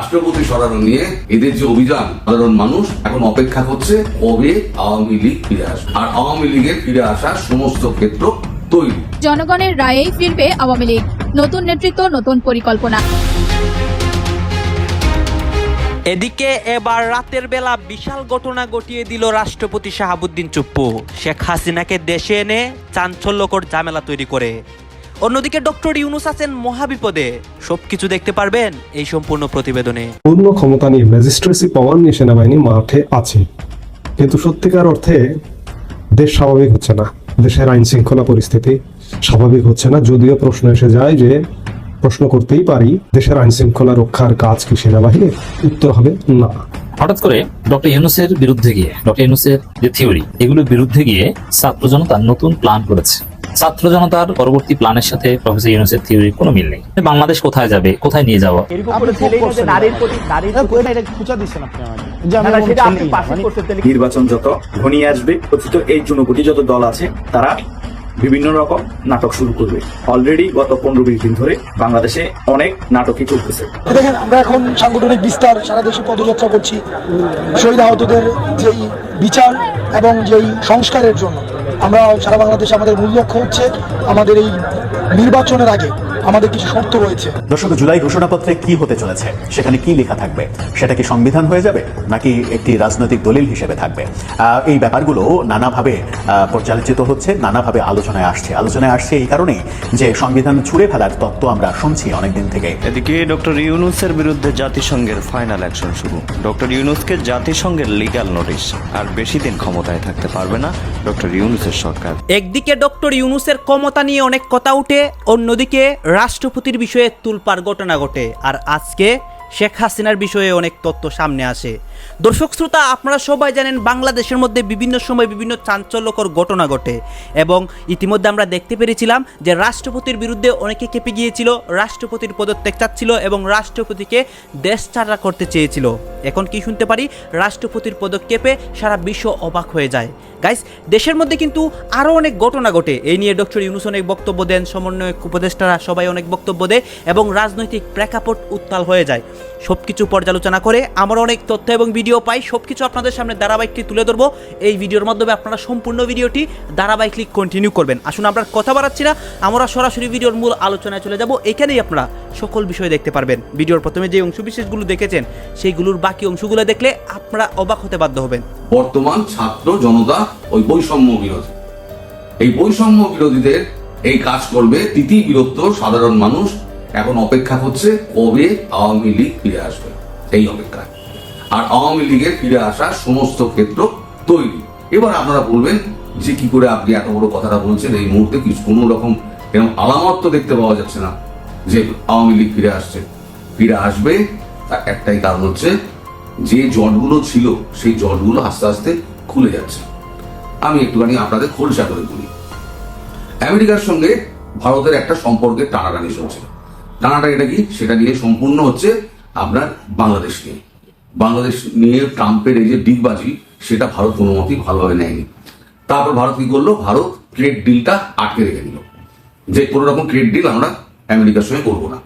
রাষ্ট্রপতি সরানো নিয়ে এদের যে অভিযান সাধারণ মানুষ এখন অপেক্ষা করছে কবে আওয়ামী লীগ ফিরে আসবে। আর আওয়ামী লীগের ফিরে আসার সমস্ত ক্ষেত্র তৈরি। জনগণের রায়েই ফিরবে আওয়ামী লীগ। নতুন নেতৃত্ব নতুন পরিকল্পনা। এদিকে এবার রাতের বেলা বিশাল ঘটনা ঘটিয়ে দিল রাষ্ট্রপতি শাহাবুদ্দিন চুপ্পু। শেখ হাসিনাকে দেশে এনে চাঞ্চল্যকর ঝামেলা তৈরি করে। অন্যদিকে ডক্টর ইউনুস আছেন মহাবিপদে। সবকিছু দেখতে পারবেন এই সম্পূর্ণ প্রতিবেদনে। পূর্ণ ক্ষমতা নিয়ে ম্যাজিস্ট্রেসি পাওয়ার নিয়ে সেনাবাহিনী মাঠে আছে। কিন্তু সত্যিকার অর্থে দেশ স্বাভাবিক হচ্ছে না। দেশের আইন শৃঙ্খলা পরিস্থিতি স্বাভাবিক হচ্ছে না। যদিও প্রশ্ন এসে যায় যে প্রশ্ন করতেই পারি দেশের আইন শৃঙ্খলা রক্ষার কাজ কি সেনাবাহিনীর উত্তর হবে না। হঠাৎ করে ডক্টর ইউনুসের বিরুদ্ধে গিয়ে ডক্টর ইউনুসের যে থিওরি এগুলোর বিরুদ্ধে গিয়ে ছাত্র জনতা নতুন প্ল্যান করেছে। ছাত্র জনতার পরবর্তী প্ল্যানের সাথে প্রফেসর ইউনুসের থিওরির কোনো মিল নেই। বাংলাদেশ কোথায় যাবে কোথায় নিয়ে যাওয়া? আপনি খুব করছেন নারীর প্রতি নারীর এটা খুঁচা দিচ্ছেন আপনি আমাকে। যে আমি এমন সেটা আপনি ছেলেই। পাশে করতে পেলে নির্বাচন যত ঘনিয়ে আসবে কথিত এই জনগোটি যত দল আছে তারা বিভিন্ন রকম নাটক শুরু করবে। অলরেডি গত পনেরো বিশ দিন ধরে বাংলাদেশে অনেক নাটকই চলতেছে। দেখেন, আমরা এখন সাংগঠনিক বিস্তার, সারা দেশে পদযাত্রা করছি। শহীদ আহতদের যেই বিচার এবং যেই সংস্কারের জন্য। আমরা সারা বাংলাদেশে আমাদের মূল লক্ষ্য হচ্ছে আমাদের এই নির্বাচনের আগে আমাদের কিছু শর্ত রয়েছে। দর্শক জুলাই ঘোষণাপত্রে কি হতে চলেছে? সেখানে কি লেখা থাকবে? সেটা কি সংবিধান হয়ে যাবে? নাকি একটি রাজনৈতিক দলিল হিসেবে থাকবে? এই ব্যাপারগুলো নানাভাবে পর্যালোচিত হচ্ছে নানাভাবে আলোচনায় আসছে। আলোচনায় আসছে এই কারণেই যে সংবিধান ছুঁড়ে ফেলার তত্ত্ব আমরা শুনছি অনেকদিন থেকে। এদিকে ডক্টর ইউনুসের বিরুদ্ধে জাতিসংঘের ফাইনাল অ্যাকশন শুরু। ডক্টর ইউনুসকে জাতিসংঘের লিগ্যাল নোটিশ। আর বেশি দিন ক্ষমতায় থাকতে পারবে না ডক্টর ইউনুসের সরকার। একদিকে ডক্টর ইউনুসের ক্ষমতা নিয়ে অনেক কথা উঠে অন্যদিকে রাষ্ট্রপতির বিষয়ে তুলপার ঘটনা ঘটে আর আজকে শেখ হাসিনার বিষয়ে অনেক তথ্য সামনে আসে। দর্শক শ্রোতা, আপনারা সবাই জানেন বাংলাদেশের মধ্যে বিভিন্ন সময় বিভিন্ন চাঞ্চল্যকর ঘটনা ঘটে এবং ইতিমধ্যে আমরা দেখতে পেরেছিলাম যে রাষ্ট্রপতির বিরুদ্ধে অনেকে কেঁপে গিয়েছিল, রাষ্ট্রপতির পদত্যাগ চাচ্ছিল এবং রাষ্ট্রপতিকে দেশ ছাড়া করতে চেয়েছিল। এখন কি শুনতে পারি? রাষ্ট্রপতির পদক্ষেপে সারা বিশ্ব অবাক হয়ে যায়। গাইস দেশের মধ্যে কিন্তু আরও অনেক ঘটনা ঘটে। এই নিয়ে ডক্টর ইউনুস অনেক বক্তব্য দেন, সমন্বয়ক উপদেষ্টারা সবাই অনেক বক্তব্য দেয় এবং রাজনৈতিক প্রেক্ষাপট উত্তাল হয়ে যায়। সব কিছু পর্যালোচনা করে আমার অনেক তথ্য এবং ভিডিও পাই সব কিছু আপনাদের সামনে ধারাবাহিকটি তুলে ধরবো। এই ভিডিওর মাধ্যমে আপনারা সম্পূর্ণ ভিডিওটি ধারাবাহিকলি কন্টিনিউ করবেন। আসুন, আমরা কথা বাড়াচ্ছি না, আমরা সরাসরি ভিডিওর মূল আলোচনায় চলে যাব। এখানেই আপনারা সকল বিষয় দেখতে পারবেন। ভিডিওর প্রথমে যে অংশ বিশেষগুলো দেখেছেন, সেইগুলোর বাকি অংশগুলো দেখলে আপনারা অবাক হতে বাধ্য হবেন। বর্তমান ছাত্র জনতা ওই বৈষম্য বিরোধী। এই বৈষম্য বিরোধীদের এই কাজ করবে তিতি বিরক্ত সাধারণ মানুষ। এখন অপেক্ষা করছে কবে আওয়ামী লীগ ফিরে আসবে। এই অপেক্ষা আর আওয়ামী লীগের ফিরে আসার সমস্ত ক্ষেত্র তৈরি। এবার আপনারা বলবেন যে কি করে আপনি এত বড় কথাটা বলছেন, এই মুহূর্তে কিছু কোনো রকম এরকম আলামত তো দেখতে পাওয়া যাচ্ছে না যে আওয়ামী লীগ ফিরে আসছে। ফিরে আসবে, তার একটাই কারণ হচ্ছে যে জটগুলো ছিল, সেই জটগুলো আস্তে আস্তে খুলে যাচ্ছে। আমি একটুখানি আপনাদের খোলসা করে বলি। আমেরিকার সঙ্গে ভারতের একটা সম্পর্কের টানাটানি চলছে। টানাটা এটা কি? সেটা নিয়ে সম্পূর্ণ হচ্ছে আপনার বাংলাদেশ নিয়ে। বাংলাদেশ নিয়ে ট্রাম্পের এই যে ডিগবাজি, সেটা ভারত কোনো মতেই ভালোভাবে নেয়নি। তারপর ভারত কি করল? ভারত ট্রেড ডিলটা আটকে রেখে দিল। যে কোনো রকম ট্রেড ডিল আমরা আমেরিকার সঙ্গে করব না।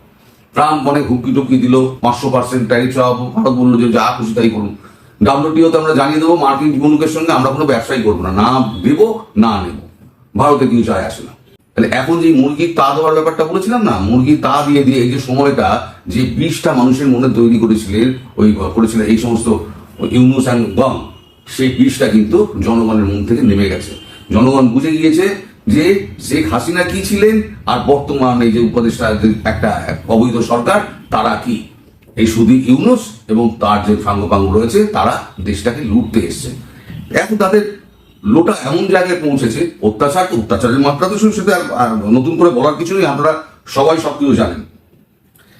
ট্রাম্প অনেক হুমকি টুমকি দিল, পাঁচশো পার্সেন্ট ট্যারিফ সব ভারত বলল যে যা খুশি তাই করুন। ডাব্লিউটিও তো আমরা জানিয়ে দেবো, মার্কিন মুলুকের সঙ্গে আমরা কোনো ব্যবসাই করব না। না দেবো, না নেব। ভারতে কিছু যায় আসে না। তাহলে এখন যে মুরগির তা দেওয়ার ব্যাপারটা বলেছিলাম না, মুরগির তা দিয়ে দিয়ে এই যে সময়টা যে বিষটা মানুষের মনে তৈরি করেছিলেন, ওই করেছিলেন এই সমস্ত ইউনুস অ্যান্ড গম সেই বিষটা কিন্তু জনগণের মন থেকে নেমে গেছে। জনগণ বুঝে গিয়েছে যে শেখ হাসিনা কি ছিলেন আর বর্তমান এই যে উপদেষ্টা একটা অবৈধ সরকার, তারা কি? এই শুধু ইউনুস এবং তার যে সাঙ্গপাঙ্গ রয়েছে, তারা দেশটাকে লুটতে এসছে। এখন তাদের লোটা এমন জায়গায় পৌঁছেছে, অত্যাচার তো অত্যাচারের মাত্রা তো সেটা আর- নতুন করে বলার কিছু নেই, আপনারা সবাই সবকিছু জানেন।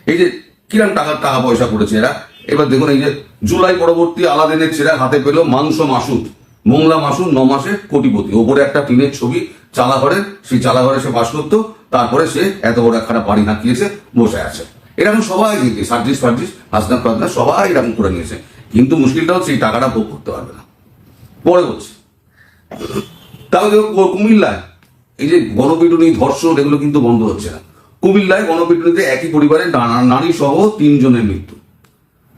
এই যে কিরাম টাকার টাকা পয়সা করেছে এরা? এবার দেখুন এই যে জুলাই পরবর্তী আলাদিনের ছেড়া হাতে পেল মাংস মাসুদ, মোংলা মাসুদ ন মাসে কোটিপতি। ওপরে একটা টিনের ছবি, চালাঘরের, সেই চালাঘরে সে বাস করতো, তারপরে সে এত বড় একখানা বাড়ি হাঁকিয়েছে, বসে আছে। এরকম সবাই দিয়েছে, সার্জিস ফার্জিস হাসনা ফাসনা সবাই এরকম করে নিয়েছে। কিন্তু মুশকিলটা হচ্ছে এই টাকাটা ভোগ করতে পারবে না। পরে বলছে। তাহলে দেখো কুমিল্লায়, এই যে গণপিটুনি, ধর্ষণ, এগুলো কিন্তু বন্ধ হচ্ছে না। কুমিল্লায় গণপিটুনিতে একই পরিবারে নারী সহ তিনজনের মৃত্যু।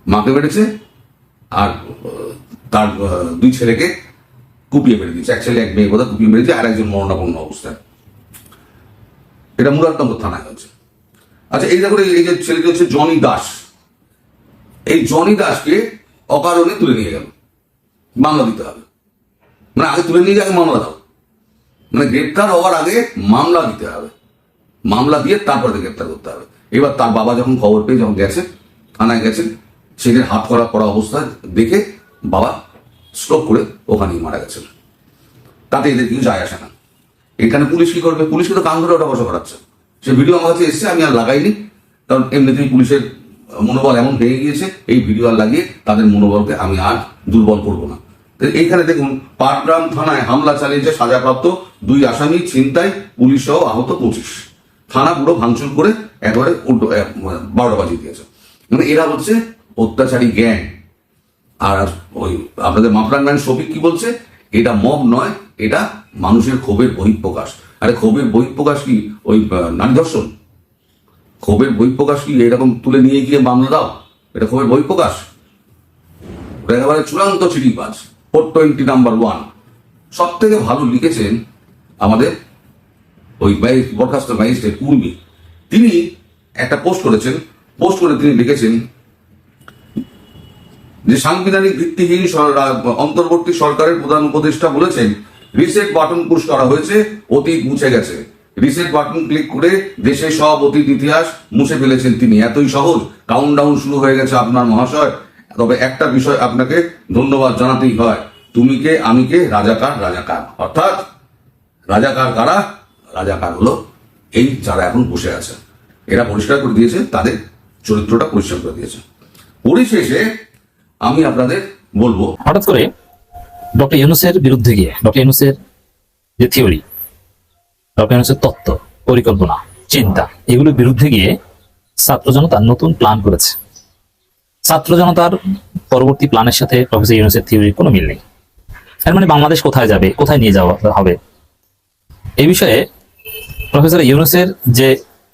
মাকে মেরেছে, আর তার দুই ছেলেকে কুপিয়ে মেরে দিয়েছে। এক ছেলে, এক মেয়ে কথা কুপিয়ে মেরেছে, আর একজন মরণাপন্ন অবস্থায়। এটা মুরাদনগর থানায় হয়েছে। আচ্ছা এই দেখো এই যে ছেলেটি হচ্ছে জনি দাস। এই জনি দাসকে অকারণে তুলে নিয়ে গেল। মামলা দিতে হবে। মানে আগে তুলে নিয়ে আগে মামলা দাও। মানে গ্রেপ্তার হওয়ার আগে মামলা দিতে হবে। মামলা দিয়ে তারপরে গ্রেপ্তার করতে হবে। এবার তার বাবা যখন খবর পেয়ে যখন গেছে, থানায় গেছে ছেলের হাত করা পড়া অবস্থায় দেখে বাবা স্ট্রোক করে ওখানেই মারা গেছেন। তাতে এদের কিছু যায় আসে না। এখানে পুলিশ কি করবে? পুলিশকে তো কান ধরে ওটা বসা করাচ্ছে সে ভিডিও আমার কাছে এসছে, আমি আর লাগাইনি। কারণ এমনিতেই পুলিশের মনোবল এমন ভেঙে গিয়েছে, এই ভিডিও আর লাগিয়ে তাদের মনোবলকে আমি আর দুর্বল করব না। এইখানে দেখুন পাটগ্রাম থানায় হামলা চালিয়েছে সাজাপ্রাপ্ত দুই আসামি ছিনতাই পুলিশ সহ আহত পঁচিশ। থানা পুরো ভাঙচুর করে একবারে উল্টো বারোটা বাজিয়ে দিয়েছে। মানে এরা হচ্ছে অত্যাচারী গ্যাং। আর ওই আপনাদের মাফরান ম্যান শফিক কি বলছে? এটা মব নয় এটা মানুষের ক্ষোভের বহিঃপ্রকাশ। আরে ক্ষোভের বহিঃপ্রকাশ কি ওই আহ, নারী ধর্ষণ? ক্ষোভের বহিঃপ্রকাশ কি এরকম তুলে নিয়ে গিয়ে মামলা দাও? এটা ক্ষোভের বহিঃপ্রকাশ। একেবারে চূড়ান্ত চিঠিবাজ ফোর টোয়েন্টি নাম্বার ওয়ান সব থেকে ভালো লিখেছেন আমাদের ওই বরখাস্ত ম্যাজিস্ট্রেট উর্মি। তিনি একটা পোস্ট করেছেন। পোস্ট করে তিনি লিখেছেন যে, সাংবিধানিক ভিত্তিহীন অন্তর্বর্তী সরকারের প্রধান উপদেষ্টা বলেছেন রিসেট বাটন পুশ করা হয়েছে, অতীত মুছে গেছে। রিসেট বাটন ক্লিক করে দেশের সব অতীত ইতিহাস মুছে ফেলেছেন তিনি। এতই সহজ। কাউন্টডাউন শুরু হয়ে গেছে আপনার মহাশয়। তবে একটা বিষয় আপনাকে ধন্যবাদ জানাতেই হয়। তুমি কে, আমি কে? রাজাকার রাজাকার অর্থাৎ রাজাকার কারা রাজাকার হলো এই যারা এখন বসে আছে। এরা পরিষ্কার করে দিয়েছে, তাদের চরিত্রটা পরিষ্কার করে দিয়েছে। পরিশেষে আমি আপনাদের বলব, হঠাৎ করে ডক্টর ইউনুসের বিরুদ্ধে গিয়ে, ডক্টর ইউনুসের যে থিওরি, ডক্টর ইউনুসের তত্ত্ব, পরিকল্পনা, চিন্তা, এগুলোর বিরুদ্ধে গিয়ে ছাত্র জনতা নতুন প্ল্যান করেছে। ছাত্র জনতার পরবর্তী প্ল্যানের সাথে প্রফেসর ইউনুসের থিওরির কোনো মিল নেই। এর মানে বাংলাদেশ কোথায় যাবে, কোথায় নিয়ে যাওয়া হবে? এই বিষয়ে প্রফেসর ইউনুসের যে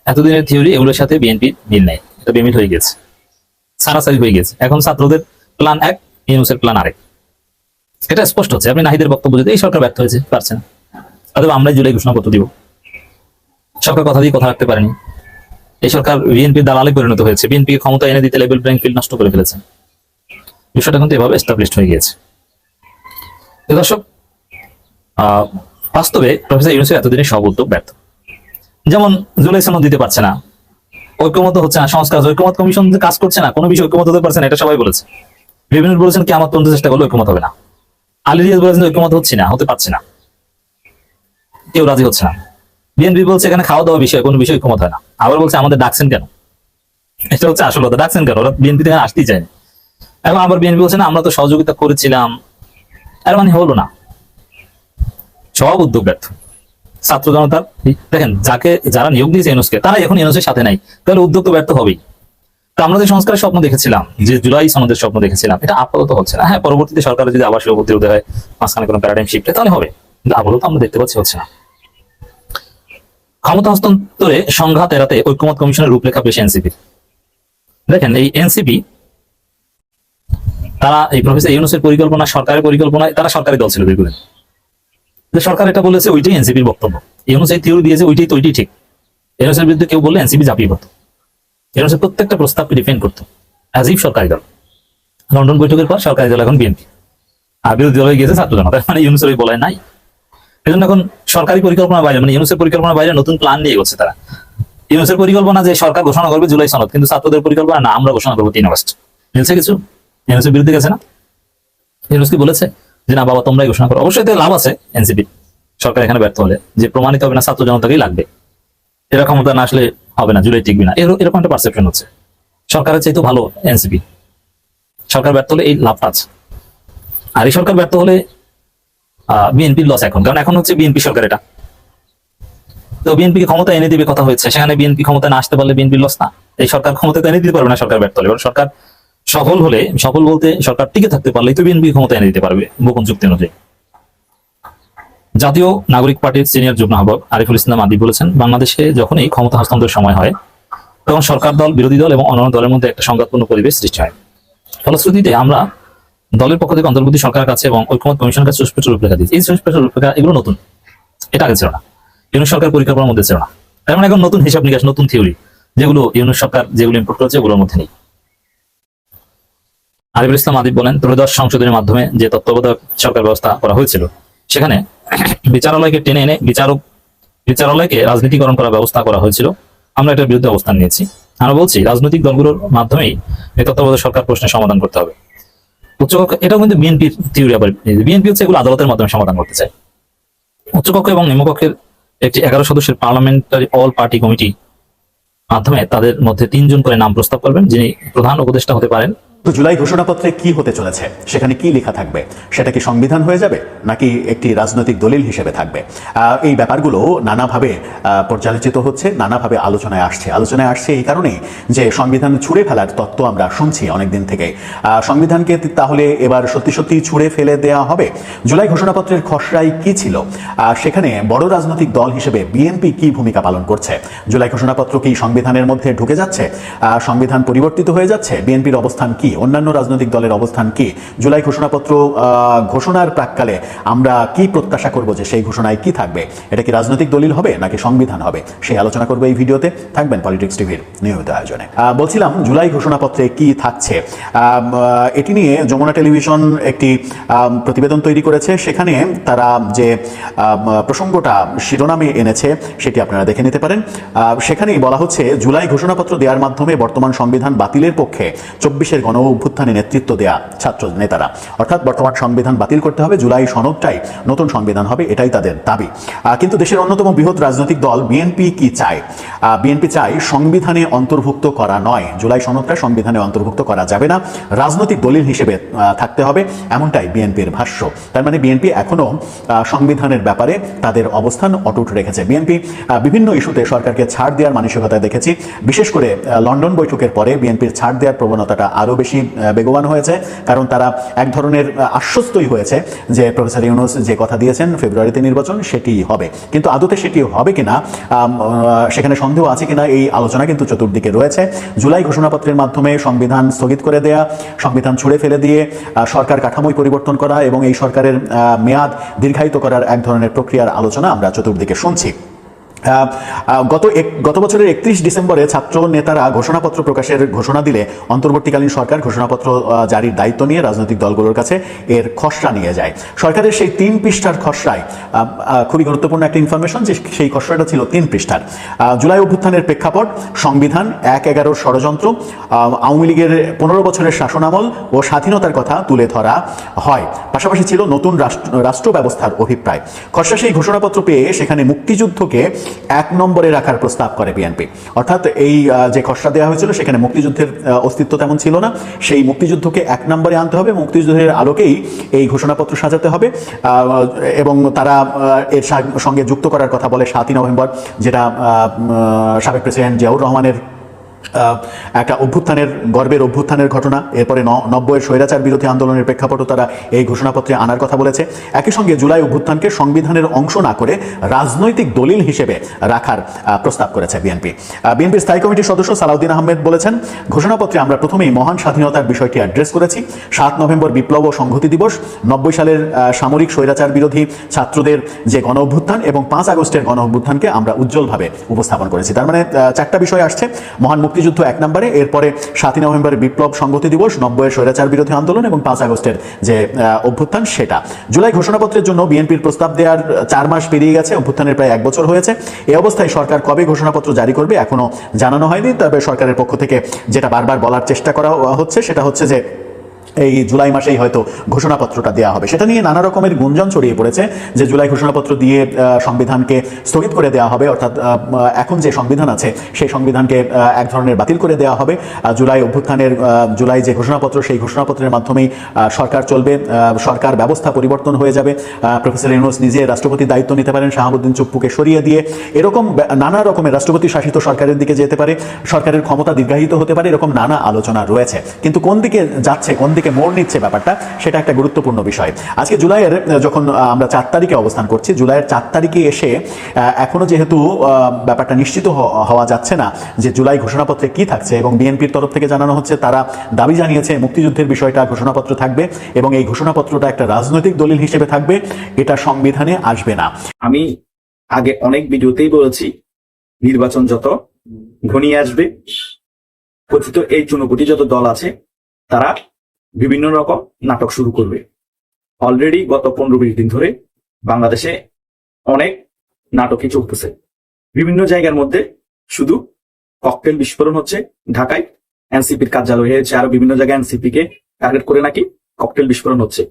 এতদিনের থিওরি এগুলোর সাথে বিএনপি মিল নেই। এটা বেমিল হয়ে গেছে। সারাসারি হয়ে গেছে। এখন ছাত্রদের প্ল্যান এক ইউনুসের প্ল্যান আরেক। এটা স্পষ্ট হচ্ছে। আপনি নাহিদের বক্তব্য যদি এই সরকার ব্যর্থ হয়েছে, পারছে না। অথবা আমরাই জুলাই ঘোষণাপত্র দিব। সরকার কথা দিয়ে কথা রাখতে পারেনি। এই সরকার বিএনপির দালালে পরিণত হয়েছে। বিএনপিকে ক্ষমতা এনে দিতে লেভেল প্লেইং ফিল্ড নষ্ট করে ফেলেছে। বিষয়টা কিন্তু এভাবে এস্টাবলিশড হয়ে গিয়েছে। দর্শক বাস্তবে প্রফেসর ইউনুসের এতদিনের সব উদ্যোগ ব্যর্থ। যেমন জুলাই সনদ দিতে পারছে না, ঐক্যমত হচ্ছে না, সংস্কার ঐক্যমত কমিশন কাজ করছে না, কোনো বিষয় ঐক্যমত হতে পারছে না, এটা সবাই বলেছে। বিভিন্ন বলেছেন কি আমার তন্ত্র চেষ্টা করলে ঐক্যমত হবে না। আলী রিয়াজ বলেছেন ঐক্যমত হচ্ছে না, হতে পারছে না। কেউ রাজি হচ্ছে না। বিএনপি বলছে এখানে খাওয়া দাওয়া বিষয়, কোনো বিষয় হয় না। আবার বলছে আমাদের ডাকছেন কেন? এটা হচ্ছে আসল কথা, ডাকছেন কেন? ওরা বিএনপি থেকে আসতেই চায় না। এখন আবার বিএনপি বলছে, না, আমরা তো সহযোগিতা করেছিলাম। এর মানে হলো না। সব উদ্যোগ ব্যর্থ। ছাত্র জনতার দেখেন, যাকে যারা নিয়োগ দিয়েছে ইউনুসকে তারা এখন ইউনুসের সাথে নাই। তাহলে উদ্যোগ তো ব্যর্থ হবেই। তো আমরা যে সংস্কারের স্বপ্ন দেখেছিলাম, যে জুলাই সনদের স্বপ্ন দেখেছিলাম, এটা আপাতত হচ্ছে না। হ্যাঁ পরবর্তীতে সরকারের যদি আবার উদয় হয়, মাঝখানে কোনো প্যারাডাইম শিফট তাহলে হবে। কিন্তু আপাতত আমরা দেখতে পাচ্ছি হচ্ছে না। ক্ষমতা হস্তান্তরে সংঘাত এড়াতে ঐক্যমত কমিশনের রূপরেখা পেশ এনসিপির দেখেন, এই এনসিপি, তারা এই প্রফেসর ইউনুসের পরিকল্পনা, সরকারের পরিকল্পনায় তারা সরকারি দল ছিল দীর্ঘদিন সরকার এটা বলেছে, ওইটাই এনসিপির বক্তব্য। ইউনুস এই থিওরি দিয়েছে, ওইটাই তো, ওইটাই ঠিক। ইউনুসের বিরুদ্ধে কেউ বললে এনসিপি ঝাঁপিয়ে পড়তো। ইউনুসের প্রত্যেকটা প্রস্তাবকে ডিফেন্ড করতো অ্যাজ ইফ সরকারি দল। লন্ডন বৈঠকের পর সরকারি দল, এখন বিএনপি। আর বিরোধী দল গিয়েছে ছাত্র জনতা মানে ইউনুসের ওই বলায় নাই। এজন্য এখন সরকারি পরিকল্পনা বাইরে মানে ইউনুসের পরিকল্পনার বাইরে নতুন প্ল্যান নিয়ে এগোচ্ছে তারা। ইউনুসের পরিকল্পনা যে সরকার ঘোষণা করবে জুলাই সনদ, কিন্তু ছাত্রদের পরিকল্পনা না, আমরা ঘোষণা করব তিন আগস্ট। মিলছে কিছু? ইউনুসের বিরুদ্ধে গেছে না? ইউনুস কি বলেছে? যে না বাবা, তোমরাই ঘোষণা করো। অবশ্যই এতে লাভ আছে এনসিপি। সরকার এখানে ব্যর্থ হলে। যে প্রমাণিত হবে না, ছাত্র জনতাকেই লাগবে। এরা ক্ষমতা না আসলে হবে না, জুলাই টিকবে না। এর- এরকম একটা পারসেপশন হচ্ছে। সরকারের চাইতে ভালো এনসিপি। সরকার ব্যর্থ হলে এই লাভটা আছে। আর এই সরকার ব্যর্থ হলে বিএনপির লস এখন। কারণ এখন হচ্ছে বিএনপি সরকার এটা। তো বিএনপি কে ক্ষমতা এনে দিবে কথা হয়েছে। সেখানে বিএনপি ক্ষমতা না আসতে পারলে বিএনপির লস না। এই সরকার ক্ষমতা এনে দিতে পারবে না সরকার ব্যর্থ হলে। কারণ সরকার সফল হলে, সফল বলতে সরকার টিকে থাকতে পারলেই তো বিএনপি ক্ষমতা এনে দিতে পারবে গোপন চুক্তি অনুযায়ী। জাতীয় নাগরিক পার্টির সিনিয়র যুগ্ম আহ্বায়ক আরিফুল ইসলাম আদি বলেছেন, বাংলাদেশে যখনই ক্ষমতা হস্তান্তর সময় হয়, তখন সরকার দল, বিরোধী দল এবং অন্যান্য দলের মধ্যে একটা সংঘাতপূর্ণ পরিবেশ সৃষ্টি হয়। ফলশ্রুতিতে আমরা দলের পক্ষ থেকে অন্তর্বর্তী সরকারের কাছে এবং ঐক্যমত কমিশনের কাছে সুস্পষ্ট রূপরেখা দিয়েছি। এই সুস্পষ্ট রূপরেখা এগুলো নতুন। এটা আগে ছিল না। ইউনুস সরকার পরিকল্পনার মধ্যে ছিল না। তার মানে এখন নতুন হিসাব নিকাশ, নতুন থিওরি যেগুলো ইউনুস সরকার যেগুলো ইম্পোর্ট করেছে ওগুলোর মধ্যে নেই। আরিফুল ইসলাম আদিব বলেন, ত্রয়োদশ সংশোধনের মাধ্যমে যে তত্ত্বাবধায়ক সরকার ব্যবস্থা করা হয়েছিল, সেখানে বিচারালয়কে টেনে এনে বিচারক, বিচারালয়কে রাজনীতিকরণ করার ব্যবস্থা করা হয়েছিল। আমরা এটার বিরুদ্ধে অবস্থান নিয়েছি। আমরা বলছি, রাজনৈতিক দলগুলোর মাধ্যমেই এই তত্ত্বাবধায়ক সরকার প্রশ্নের সমাধান করতে হবে। উচ্চকক্ষ এটাও কিন্তু বিএনপির থিওরি আবার বিএনপি হচ্ছে এগুলো আদালতের মাধ্যমে সমাধান করতে চায়। উচ্চকক্ষ এবং নিম্নকক্ষের একটি এগারো সদস্যের পার্লামেন্টারি অল পার্টি কমিটি মাধ্যমে তাদের মধ্যে তিনজন করে নাম প্রস্তাব করবেন, যিনি প্রধান উপদেষ্টা হতে পারেন। তো জুলাই ঘোষণাপত্রে কি হতে চলেছে? সেখানে কি লেখা থাকবে? সেটা কি সংবিধান হয়ে যাবে? নাকি একটি রাজনৈতিক দলিল হিসেবে থাকবে? এই ব্যাপারগুলো নানাভাবে পর্যালোচিত হচ্ছে, নানাভাবে আলোচনায় আসছে। আলোচনায় আসছে এই কারণেই যে সংবিধান ছুঁড়ে ফেলার তত্ত্ব আমরা শুনছি অনেকদিন থেকে। সংবিধানকে তাহলে এবার সত্যি সত্যি ছুঁড়ে ফেলে দেওয়া হবে? জুলাই ঘোষণাপত্রের খসড়াই কি ছিল? সেখানে বড় রাজনৈতিক দল হিসেবে বিএনপি কি ভূমিকা পালন করছে? জুলাই ঘোষণাপত্র কি সংবিধানের মধ্যে ঢুকে যাচ্ছে? সংবিধান পরিবর্তিত হয়ে যাচ্ছে? বিএনপির অবস্থান কি? অন্যান্য রাজনৈতিক দলের অবস্থান কি? জুলাই ঘোষণাপত্র ঘোষণার প্রাককালে আমরা কি প্রত্যাশা করব যে সেই ঘোষণায় কি থাকবে? এটা কি রাজনৈতিক দলিল হবে নাকি সংবিধান হবে? সেই আলোচনা করব এই ভিডিওতে। থাকবেন পলিটিক্স টিভির নিয়মিত আয়োজনে। বলছিলাম জুলাই ঘোষণাপত্রে কি থাকছে। এটি নিয়ে যমুনা টেলিভিশন একটি প্রতিবেদন তৈরি করেছে। সেখানে তারা যে প্রসঙ্গটা, শিরোনামে এনেছে, সেটি আপনারা দেখে নিতে পারেন। সেখানেই বলা হচ্ছে, জুলাই ঘোষণাপত্র দেওয়ার মাধ্যমে বর্তমান সংবিধান বাতিলের পক্ষে চব্বিশের গণ অভ্যুত্থানে নেতৃত্ব দেয়া ছাত্র নেতারা। অর্থাৎ বর্তমান সংবিধান বাতিল করতে হবে জুলাই সনদটাই নতুন সংবিধান হবে এটাই তাদের দাবি। কিন্তু দেশের অন্যতম বৃহৎ রাজনৈতিক দল বিএনপি কি চায়? বিএনপি চায় সংবিধানে অন্তর্ভুক্ত করা নয়। জুলাই সনদটা সংবিধানে অন্তর্ভুক্ত করা যাবে না। রাজনৈতিক দলিল হিসেবে থাকতে হবে এমনটাই বিএনপির ভাষ্য। তার মানে বিএনপি এখনও আহ, সংবিধানের ব্যাপারে তাদের অবস্থান অটুট রেখেছে। বিএনপি বিভিন্ন ইস্যুতে সরকারকে ছাড় দেওয়ার মানসিকতায় দেখেছি। বিশেষ করে লন্ডন বৈঠকের পরে বিএনপির ছাড় দেওয়ার প্রবণতাটা আরও বেশি আহ, বেগবান হয়েছে কারণ তারা এক ধরনের আশ্বস্তই হয়েছে যে প্রফেসর ইউনুস যে কথা দিয়েছেন ফেব্রুয়ারিতে নির্বাচন সেটি হবে। কিন্তু আদতে সেটি হবে কিনা সেখানে সন্দেহ আছে কিনা এই আলোচনা কিন্তু চতুর্দিকে রয়েছে। জুলাই ঘোষণাপত্রের মাধ্যমে সংবিধান স্থগিত করে দেয়া সংবিধান ছুড়ে ফেলে দিয়ে সরকার কাঠামোই পরিবর্তন করা এবং এই সরকারের মেয়াদ দীর্ঘায়িত করার এক ধরনের প্রক্রিয়ার আলোচনা আমরা চতুর্দিকে শুনছি। গত এক- গত বছরের একত্রিশ ডিসেম্বরে ছাত্র নেতারা ঘোষণাপত্র প্রকাশের ঘোষণা দিলে অন্তর্বর্তীকালীন সরকার ঘোষণাপত্র জারির দায়িত্ব নিয়ে রাজনৈতিক দলগুলোর কাছে এর খসড়া নিয়ে যায়। সরকারের সেই তিন পৃষ্ঠার খসড়ায় খুবই গুরুত্বপূর্ণ একটা ইনফরমেশন যে সেই খসড়াটা ছিল তিন পৃষ্ঠার। জুলাই অভ্যুত্থানের প্রেক্ষাপট, সংবিধান, এক এগারোর ষড়যন্ত্র আওয়ামী লীগের পনেরো বছরের শাসনামল ও স্বাধীনতার কথা তুলে ধরা হয়। পাশাপাশি ছিল নতুন রাষ্ট্র রাষ্ট্র ব্যবস্থার অভিপ্রায়। খসড়া সেই ঘোষণাপত্র পেয়ে সেখানে মুক্তিযুদ্ধকে এক নম্বরে রাখার প্রস্তাব করে বিএনপি অর্থাৎ এই যে খসড়া দেওয়া হয়েছিল, সেখানে মুক্তিযুদ্ধের অস্তিত্ব তেমন ছিল না। সেই মুক্তিযুদ্ধকে এক নম্বরে আনতে হবে, মুক্তিযুদ্ধের আলোকেই এই ঘোষণাপত্র সাজাতে হবে। এবং তারা এর সঙ্গে যুক্ত করার কথা বলে সাতই নভেম্বর, যেটা সাবেক প্রেসিডেন্ট জিয়াউর রহমানের একটা অভ্যুত্থানের, গর্বের অভ্যুত্থানের ঘটনা। এরপরে নব্বইয়ের স্বৈরাচার বিরোধী আন্দোলনের প্রেক্ষাপটও তারা এই ঘোষণাপত্রে আনার কথা বলেছে। একই সঙ্গে জুলাই অভ্যুত্থানকে সংবিধানের অংশ না করে রাজনৈতিক দলিল হিসেবে রাখার প্রস্তাব করেছে বিএনপি। বিএনপির স্থায়ী কমিটির সদস্য সালাউদ্দিন আহমেদ বলেছেন, ঘোষণাপত্রে আমরা প্রথমেই মহান স্বাধীনতার বিষয়টি অ্যাড্রেস করেছি। সাত নভেম্বর বিপ্লব ও সংহতি দিবস, নব্বই সালের সামরিক স্বৈরাচার বিরোধী ছাত্রদের যে গণ অভ্যুত্থান এবং পাঁচ আগস্টের গণ অভ্যুত্থানকে আমরা উজ্জ্বলভাবে উপস্থাপন করেছি। তার মানে চারটা বিষয় আসছে। মহান মুক্তিযুদ্ধ এক নম্বরে, এরপরে সাতই নভেম্বর বিপ্লব সংগতি দিবস, নব্বইয়ের স্বৈরাচার বিরোধী আন্দোলন এবং পাঁচ আগস্টের যে অভ্যুত্থান সেটা। জুলাই ঘোষণাপত্রের জন্য বিএনপির প্রস্তাব দেওয়ার চার মাস পেরিয়ে গেছে, অভ্যুত্থানের প্রায় এক বছর হয়েছে। এই অবস্থায় সরকার কবে ঘোষণাপত্র জারি করবে এখনও জানানো হয়নি, তবে সরকারের পক্ষ থেকে যেটা বারবার বলার চেষ্টা করা হচ্ছে, সেটা হচ্ছে যে এই জুলাই মাসেই হয়তো ঘোষণাপত্রটা দেওয়া হবে। সেটা নিয়ে নানা রকমের গুঞ্জন ছড়িয়ে পড়েছে যে জুলাই ঘোষণাপত্র দিয়ে সংবিধানকে স্থগিত করে দেওয়া হবে, অর্থাৎ এখন যে সংবিধান আছে, সেই সংবিধানকে এক ধরনের বাতিল করে দেওয়া হবে। জুলাই অভ্যুত্থানের জুলাই যে ঘোষণাপত্র, সেই ঘোষণাপত্রের মাধ্যমেই সরকার চলবে সরকার ব্যবস্থা পরিবর্তন হয়ে যাবে। প্রফেসর ইউনুস নিজে রাষ্ট্রপতির দায়িত্ব নিতে পারেন, শাহাবুদ্দিন চুপ্পুকে সরিয়ে দিয়ে। এরকম নানা রকমের রাষ্ট্রপতি শাসিত সরকারের দিকে যেতে পারে, সরকারের ক্ষমতা দীর্ঘায়িত হতে পারে, এরকম নানা আলোচনা রয়েছে। কিন্তু কোন দিকে যাচ্ছে, কোন দিকে দিকে মোড় নিচ্ছে ব্যাপারটা, সেটা একটা গুরুত্বপূর্ণ বিষয়। আজকে জুলাইয়ের যখন আমরা চার তারিখে অবস্থান করছি, জুলাইয়ের চার তারিখে এসে এখনও যেহেতু ব্যাপারটা নিশ্চিত হওয়া যাচ্ছে না যে জুলাই ঘোষণাপত্রে কি থাকছে এবং বিএনপির তরফ থেকে জানানো হচ্ছে, তারা দাবি জানিয়েছে মুক্তিযুদ্ধের বিষয়টা ঘোষণাপত্র থাকবে এবং এই ঘোষণাপত্রটা একটা রাজনৈতিক দলিল হিসেবে থাকবে, এটা সংবিধানে আসবে না। আমি আগে অনেক ভিডিওতেই বলেছি, নির্বাচন যত ঘনিয়ে আসবে, কথিত এই চুনকুটি যত দল আছে, তারা বিভিন্ন রকম নাটক শুরু করবে। অলরেডি গত পনেরো বিশ দিন ধরে বাংলাদেশে অনেক নাটকই চলতেছে। বিভিন্ন জায়গার মধ্যে শুধু ককটেল বিস্ফোরণ হচ্ছে ঢাকায়। এনসিপির কার্যালয় হয়েছে, আরও বিভিন্ন জায়গায় এনসিপি কে টার্গেট করে নাকি ককটেল বিস্ফোরণ হচ্ছে।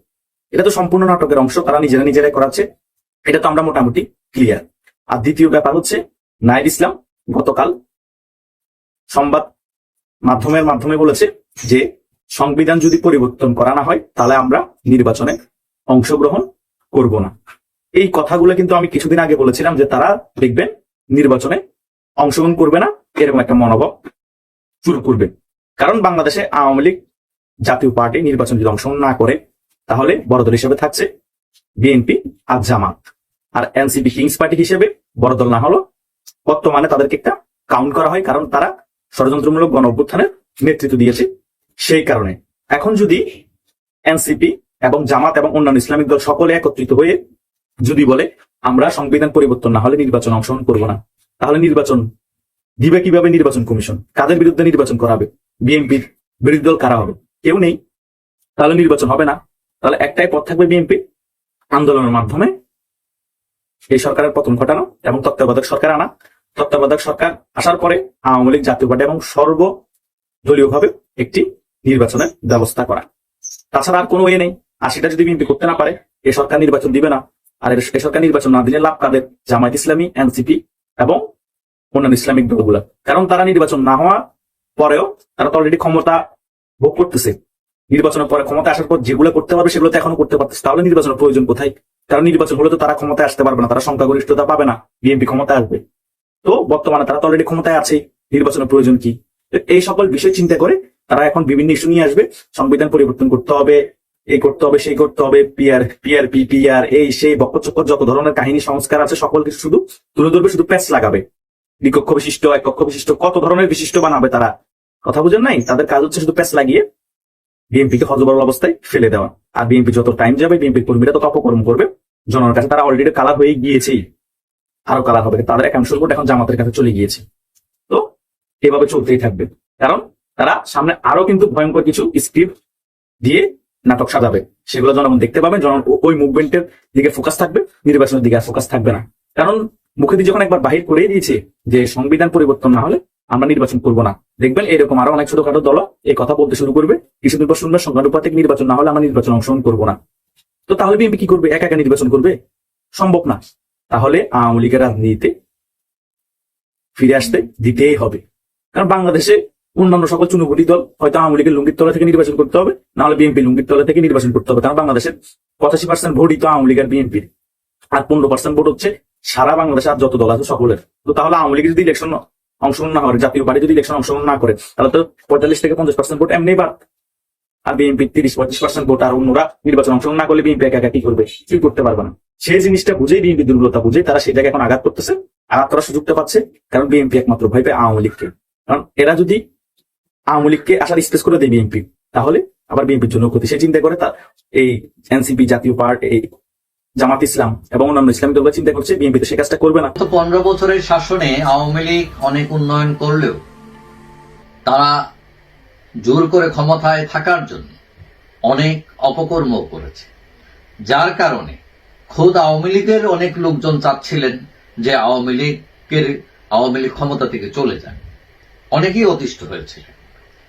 এটা তো সম্পূর্ণ নাটকের অংশ, তারা নিজেরা নিজেরাই করাচ্ছে। এটা তো আমরা মোটামুটি ক্লিয়ার আর দ্বিতীয় ব্যাপার হচ্ছে নাইর ইসলাম গতকাল সংবাদ মাধ্যমের মাধ্যমে বলেছে যে সংবিধান যদি পরিবর্তন করা না হয়, তাহলে আমরা নির্বাচনে অংশগ্রহণ করব না। এই কথাগুলো কিন্তু আমি কিছুদিন আগে বলেছিলাম যে তারা দেখবেন নির্বাচনে অংশগ্রহণ করবে না, এরকম একটা মনোভাব শুরু করবে। কারণ বাংলাদেশে আওয়ামী লীগ জাতীয় পার্টি নির্বাচন যদি অংশগ্রহণ না করে, তাহলে বড় দল হিসেবে থাকছে বিএনপি আর জামাত। আর এনসিপি কিংস পার্টি হিসেবে বড় দল না হলো বর্তমানে তাদেরকে একটা কাউন্ট করা হয়, কারণ তারা ষড়যন্ত্রমূলক গণ অভ্যুত্থানের নেতৃত্ব দিয়েছে। সেই কারণে। এখন যদি এনসিপি এবং জামাত এবং অন্যান্য ইসলামিক দল সকলে একত্রিত হয়ে যদি বলে, আমরা সংবিধান পরিবর্তন না হলে নির্বাচন অংশগ্রহণ করব না, তাহলে নির্বাচন দিবে কীভাবে নির্বাচন কমিশন? কাদের বিরুদ্ধে নির্বাচন করাবে বিএনপির বিরোধী দল কারা হবে? কেউ নেই। তাহলে নির্বাচন হবে না। তাহলে একটাই পথ থাকবে বিএনপি আন্দোলনের মাধ্যমে এই সরকারের পতন ঘটানো এবং তত্ত্বাবধায়ক সরকার আনা। তত্ত্বাবধায়ক সরকার আসার পরে আওয়ামী লীগ জাতীয় পার্টি এবং সর্বদলীয়ভাবে একটি নির্বাচনের ব্যবস্থা করা। তাছাড়া আর কোনো ওয়ে নেই। আর সেটা যদি বিএনপি করতে না পারে, এ সরকার নির্বাচন দিবে না। আর এ সরকার নির্বাচন না দিলে লাভ কাদের? জামায়াত ইসলামী, এনসিপি এবং অন্যান্য ইসলামিক দলগুলা। কারণ তারা নির্বাচন না হওয়া পরেও তারা তো অলরেডি ক্ষমতা ভোগ করতেছে। নির্বাচনের পরে ক্ষমতা আসার পর যেগুলো করতে পারবে, সেগুলো তো এখনও করতে পারতেছে। তাহলে নির্বাচনের প্রয়োজন কোথায়? কারণ নির্বাচন হলে তো তারা ক্ষমতায় আসতে পারবে না। তারা সংখ্যাগরিষ্ঠতা পাবে না। বিএনপি ক্ষমতায় আসবে। তো বর্তমানে তারা তো অলরেডি ক্ষমতায় আছে নির্বাচনের প্রয়োজন কি? এই সকল বিষয় চিন্তা করে তারা এখন বিভিন্ন ইস্যু নিয়ে আসবে। সংবিধান পরিবর্তন করতে হবে এই করতে হবে, সেই করতে হবে পিআর পিআরপি পিআর এই, সেই, বক্কচক্কর, যত ধরনের কাহিনী, সংস্কার আছে, সকল কিছু শুধু তুলে ধরবে শুধু প্যাচ লাগাবে। দ্বিকক্ষ বিশিষ্ট এক কক্ষ বিশিষ্ট, কত ধরনের বিশিষ্ট বানাবে তারা? কথা বুঝেন নাই? তাদের কাজ হচ্ছে শুধু প্যাচ লাগিয়ে বিএনপিকে হজবরল অবস্থায় ফেলে দেওয়া। আর বিএনপি যত টাইম যাবে বিএনপির কর্মীরা তত অপকর্ম করবে। জনগণের কাছে তারা অলরেডি কালার হয়ে গিয়েছেই। আরও কালার হবে। তাদের একাংশ এখন জামাতের কাছে চলে গিয়েছে। তো এভাবে চলতেই থাকবে। কারণ তারা সামনে আরও কিন্তু ভয়ঙ্কর কিছু স্ক্রিপ্ট দিয়ে নাটক সাজাবে। সেগুলো জনগণ দেখতে পাবে, জনগণ ও- ওই মুভমেন্টের দিকে ফোকাস থাকবে, নির্বাচনের দিকে ফোকাস থাকবে না। কারণ মুখেদি যখন একবার বাহির করে দিয়েছে যে সংবিধান পরিবর্তন না হলে আমরা নির্বাচন করব না। দেখবেন এরকম আরও অনেক ছোটখাটো দল এই কথা বলতে শুরু করবে, কিছুদিন পর শুনবে সংখ্যানুপাতিক নির্বাচন না হলে আমরা নির্বাচন অংশগ্রহণ করব না। তো তাহলে বিএনপি কি করবে? একা একা নির্বাচন করবে? সম্ভব না। তাহলে আওয়ামী লীগের রাজনীতিতে ফিরে আসতে দিতেই হবে। কারণ বাংলাদেশে অন্যান্য সকল চুনগুটি দল হয়তো আওয়ামী লীগের লুঙ্গির তলা থেকে নির্বাচন করতে হবে, নাহলে বিএনপি লুঙ্গির তলা থেকে নির্বাচন করতে হবে। কারণ বাংলাদেশের পঁচাশি পার্সেন্ট ভোটই তো আওয়ামী লীগের বিএনপির আর পনেরো পার্সেন্ট ভোট হচ্ছে সারা বাংলাদেশে আর যত দল আছে সকলের। তো তাহলে আওয়ামী লীগের যদি ইলেকশন অংশগ্রহণ না করে জাতীয় পার্টি যদি ইলেকশন অংশগ্রহণ না করে, তাহলে তো পঁয়তাল্লিশ থেকে পঞ্চাশ পার্সেন্ট ভোট এমনি বাদ। আর বিএনপি তিরিশ পঁয়ত্রিশ পার্সেন্ট ভোট আর অন্যরা নির্বাচন অংশগ্রহণ না করলে বিএনপি একা একা কি করবে? কি করতে পারবে না? সেই জিনিসটা বুঝেই বিএনপি দুর্বলতা বুঝে তারা সেটাকে এখন আঘাত করতেছে। আঘাত করার সুযোগটা পাচ্ছে, কারণ বিএনপি একমাত্র ভয় পায় আওয়ামী লীগকে। কারণ এরা যদি আওয়ামী লীগকে আসার স্পেস করে দেয় বিএনপি তাহলে আবার বিএনপির জন্য ক্ষতি। সে চিন্তা করে তা এই এনসিপি জাতীয় পার্টি, এই জামাত ইসলাম এবং অন্যান্য ইসলামী দলগুলো চিন্তা করছে বিএনপি তো সে কাজটা করবে না। গত পনেরো বছরের শাসনে আওয়ামী লীগ অনেক উন্নয়ন করলেও তারা জোর করে ক্ষমতায় থাকার জন্য অনেক অপকর্ম করেছে। যার কারণে খোদ আওয়ামী লীগের অনেক লোকজন চাচ্ছিলেন যে আওয়ামী লীগের আওয়ামী লীগ ক্ষমতা থেকে চলে যান অনেকেই অতিষ্ঠ হয়েছিলেন।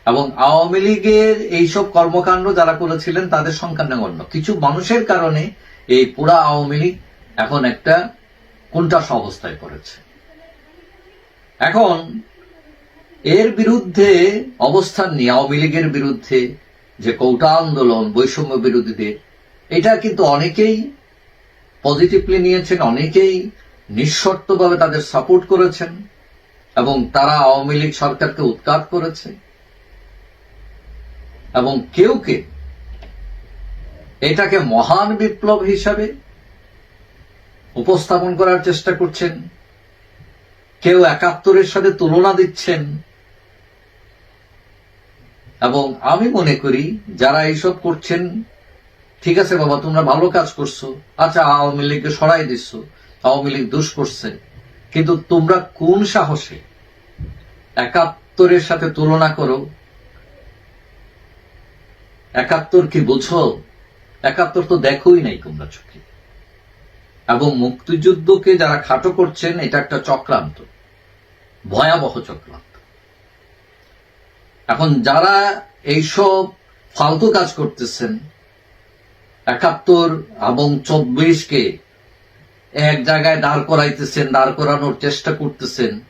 এবং আওয়ামী লীগের এইসব কর্মকাণ্ড যারা করেছিলেন, তাদের সংখ্যা নগণ্য কিছু মানুষের কারণে এই পুরা আওয়ামী লীগ এখন একটা কোনটাস অবস্থায় পড়েছে। এখন এর বিরুদ্ধে অবস্থান নিয়ে আওয়ামী লীগের বিরুদ্ধে যে কৌটা আন্দোলন, বৈষম্য বিরোধীদের, এটা কিন্তু অনেকেই পজিটিভলি নিয়েছেন, অনেকেই নিঃশর্তভাবে তাদের সাপোর্ট করেছেন এবং তারা আওয়ামী লীগ সরকারকে উৎখাত করেছে। এবং কেউ কে এটাকে মহান বিপ্লব হিসাবে উপস্থাপন করার চেষ্টা করছেন, কেউ একাত্তরের সাথে তুলনা দিচ্ছেন। এবং আমি মনে করি, যারা এইসব করছেন, ঠিক আছে বাবা, তোমরা ভালো কাজ করছ আচ্ছা আওয়ামী লীগকে সরাই দিচ্ছ আওয়ামী লীগ দোষ করছে, কিন্তু তোমরা কোন সাহসে একাত্তরের সাথে তুলনা করো একাত্তর কি বুঝো একাত্তর তো দেখোই নাই তোমরা চোখে। এবং মুক্তিযুদ্ধকে যারা খাটো করছেন, এটা একটা চক্রান্ত। ভয়াবহ চক্রান্ত। এখন যারা এইসব ফালতু কাজ করতেছেন, একাত্তর এবং চব্বিশকে এক জায়গায় দাঁড় করাইতেছেন, দাঁড় করানোর চেষ্টা করতেছেন,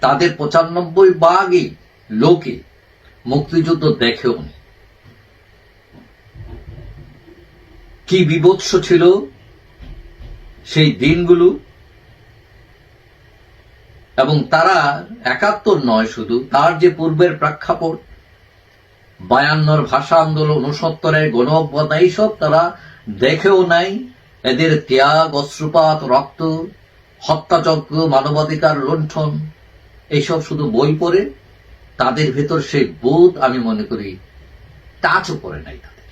তাদের পঁচানব্বই ভাগই লোকে মুক্তিযুদ্ধ দেখেও নি কি বিভৎস ছিল সেই দিনগুলো? এবং তারা একাত্তর নয় শুধু, তার যে পূর্বের প্রেক্ষাপট, বায়ান্নর ভাষা আন্দোলন উনসত্তরের গণ এইসব তারা দেখেও নাই। এদের ত্যাগ, অশ্রুপাত, রক্ত, হত্যাযজ্ঞ, মানবাধিকার লুণ্ঠন, এইসব শুধু বই পড়ে। তাদের ভেতর সেই বোধ আমি মনে করি টাচও করে নাই তাদের।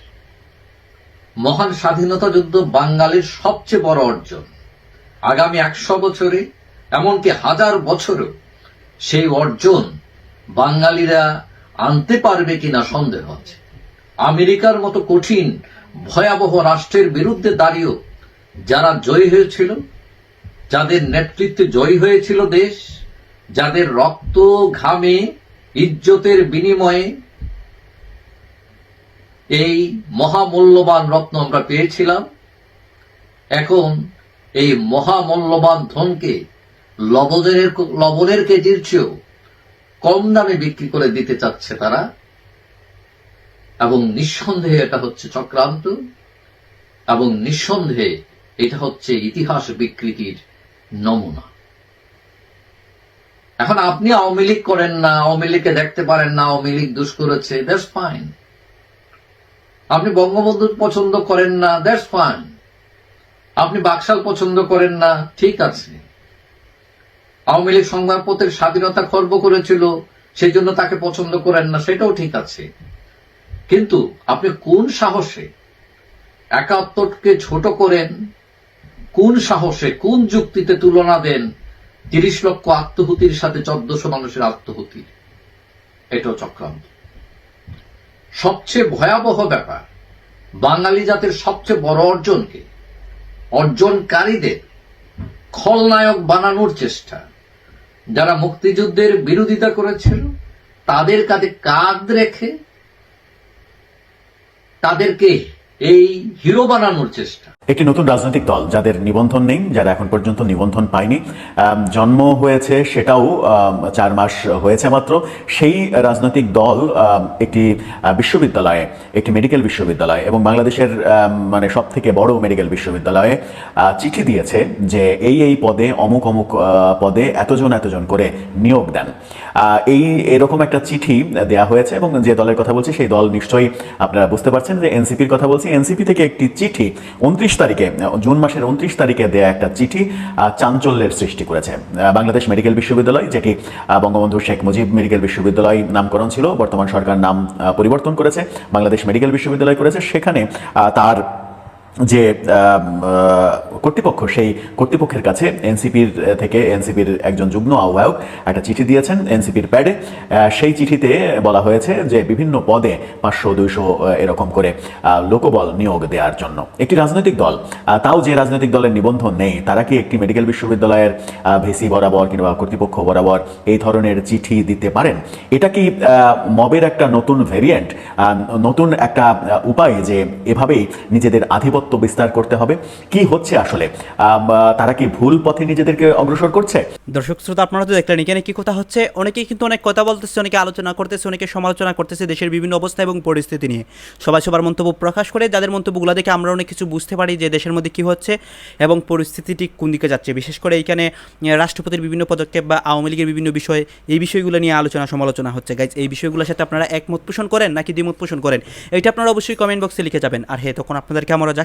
মহান স্বাধীনতা যুদ্ধ বাঙালির সবচেয়ে বড় অর্জন। আগামী একশো বছরে, এমনকি হাজার বছরেও, সেই অর্জন বাঙালিরা আনতে পারবে কিনা সন্দেহ আছে। আমেরিকার মতো কঠিন, ভয়াবহ রাষ্ট্রের বিরুদ্ধে দাঁড়িয়েও যারা জয়ী হয়েছিল, যাদের নেতৃত্বে জয়ী হয়েছিল দেশ, যাদের রক্ত ঘামে, ইজ্জতের বিনিময়ে এই মহামূল্যবান রত্ন আমরা পেয়েছিলাম। এখন এই মহামূল্যবান ধনকে, লবণের লবণের কেজির চেয়েও কম দামে বিক্রি করে দিতে চাচ্ছে তারা। এবং নিঃসন্দেহে এটা হচ্ছে চক্রান্ত, এবং নিঃসন্দেহে এটা হচ্ছে ইতিহাস বিকৃতির নমুনা। এখন আপনি আওয়ামী লীগ করেন না, আওয়ামী লীগকে দেখতে পারেন না, আওয়ামী লীগ দুষ করেছে দ্যাটস ফাইন আপনি বঙ্গবন্ধু পছন্দ করেন না দ্যাটস ফাইন আপনি বাকশাল পছন্দ করেন না, ঠিক আছে। আওয়ামী লীগ সংবাদপত্রের স্বাধীনতা খর্ব করেছিল সেই জন্য তাকে পছন্দ করেন না, সেটাও ঠিক আছে। কিন্তু আপনি কোন সাহসে একাত্তরকে ছোট করেন, কোন সাহসে, কোন যুক্তিতে তুলনা দেন, তিরিশ লক্ষ আত্মহুতির সাথে চোদ্দশো মানুষের আত্মহুতি, এটাও চক্রান্ত। সবচেয়ে ভয়াবহ ব্যাপার, বাঙালি জাতির সবচেয়ে বড় অর্জনকে, অর্জনকারীদের খলনায়ক বানানোর চেষ্টা। যারা মুক্তিযুদ্ধের বিরোধিতা করেছিল, তাদের কাঁধে কাঁধ রেখে তাদেরকে এই হিরো বানানোর চেষ্টা। একটি নতুন রাজনৈতিক দল যাদের নিবন্ধন নেই, যারা এখন পর্যন্ত নিবন্ধন পায়নি। জন্ম হয়েছে সেটাও চার মাস হয়েছে মাত্র। সেই রাজনৈতিক দল একটি বিশ্ববিদ্যালয়ে, একটি মেডিকেল বিশ্ববিদ্যালয় এবং বাংলাদেশের মানে সব থেকে বড় মেডিকেল বিশ্ববিদ্যালয়ে চিঠি দিয়েছে যে এই এই পদে অমুক অমুক পদে এতজন এতজন করে নিয়োগ দেন। এই, এরকম একটা চিঠি দেয়া হয়েছে এবং যে দলের কথা বলছি, সেই দল নিশ্চয়ই আপনারা বুঝতে পারছেন যে এনসিপির কথা বলছি। এনসিপি থেকে একটি চিঠি, উনত্রিশ তারিখে জুন মাসের উনত্রিশ তারিখে দেয়া একটা চিঠি চাঞ্চল্যের সৃষ্টি করেছে। বাংলাদেশ মেডিকেল বিশ্ববিদ্যালয়, যেটি বঙ্গবন্ধু শেখ মুজিব মেডিকেল বিশ্ববিদ্যালয় নামকরণ ছিল, বর্তমান সরকার নাম পরিবর্তন করেছে, বাংলাদেশ মেডিকেল বিশ্ববিদ্যালয় করেছে, সেখানে তার যে কর্তৃপক্ষ, সেই কর্তৃপক্ষের কাছে এনসিপির থেকে এনসিপির একজন যুগ্ম আহ্বায়ক একটা চিঠি দিয়েছেন এনসিপির প্যাডে। সেই চিঠিতে বলা হয়েছে যে, বিভিন্ন পদে পাঁচশো, দুইশো এরকম করে লোকবল নিয়োগ দেওয়ার জন্য একটি রাজনৈতিক দল। তাও যে রাজনৈতিক দলের নিবন্ধন নেই, তারা কি একটি মেডিকেল বিশ্ববিদ্যালয়ের ভিসি বরাবর কিংবা কর্তৃপক্ষ বরাবর এই ধরনের চিঠি দিতে পারেন? এটা কি মবের একটা নতুন ভেরিয়েন্ট নতুন একটা উপায় যে, এভাবেই নিজেদের আধিপত্য সত্য বিস্তার করতে হবে। কি হচ্ছে আসলে? তারা কি ভুল পথে নিজেদেরকে অগ্রসর করছে? দর্শক শ্রোতা আপনারা তো দেখলেন এখানে কি কথা হচ্ছে? অনেকেই কিন্তু অনেক কথা বলতেছে অনেকে আলোচনা করতেছে অনেকে সমালোচনা করতেছে দেশের বিভিন্ন অবস্থা এবং পরিস্থিতি নিয়ে। সবাই সবার মন্তব্য প্রকাশ করে যাদের মন্তব্যগুলো দেখে আমরা অনেক কিছু বুঝতে পারি যে দেশের মধ্যে কি হচ্ছে এবং পরিস্থিতিটি কোন দিকে যাচ্ছে। বিশেষ করে এইখানে আহ, রাষ্ট্রপতির বিভিন্ন পদক্ষেপ বা আওয়ামী লীগের বিভিন্ন বিষয় এই বিষয়গুলো নিয়ে আলোচনা সমালোচনা হচ্ছে। গাইজ এই বিষয়গুলোর সাথে আপনারা একমত পোষণ করেন নাকি দ্বিমত পোষণ করেন? এটা আপনারা অবশ্যই কমেন্ট বক্সে লিখে যাবেন। আর হ্যাঁ তখন আপনাদেরকে আমরা যা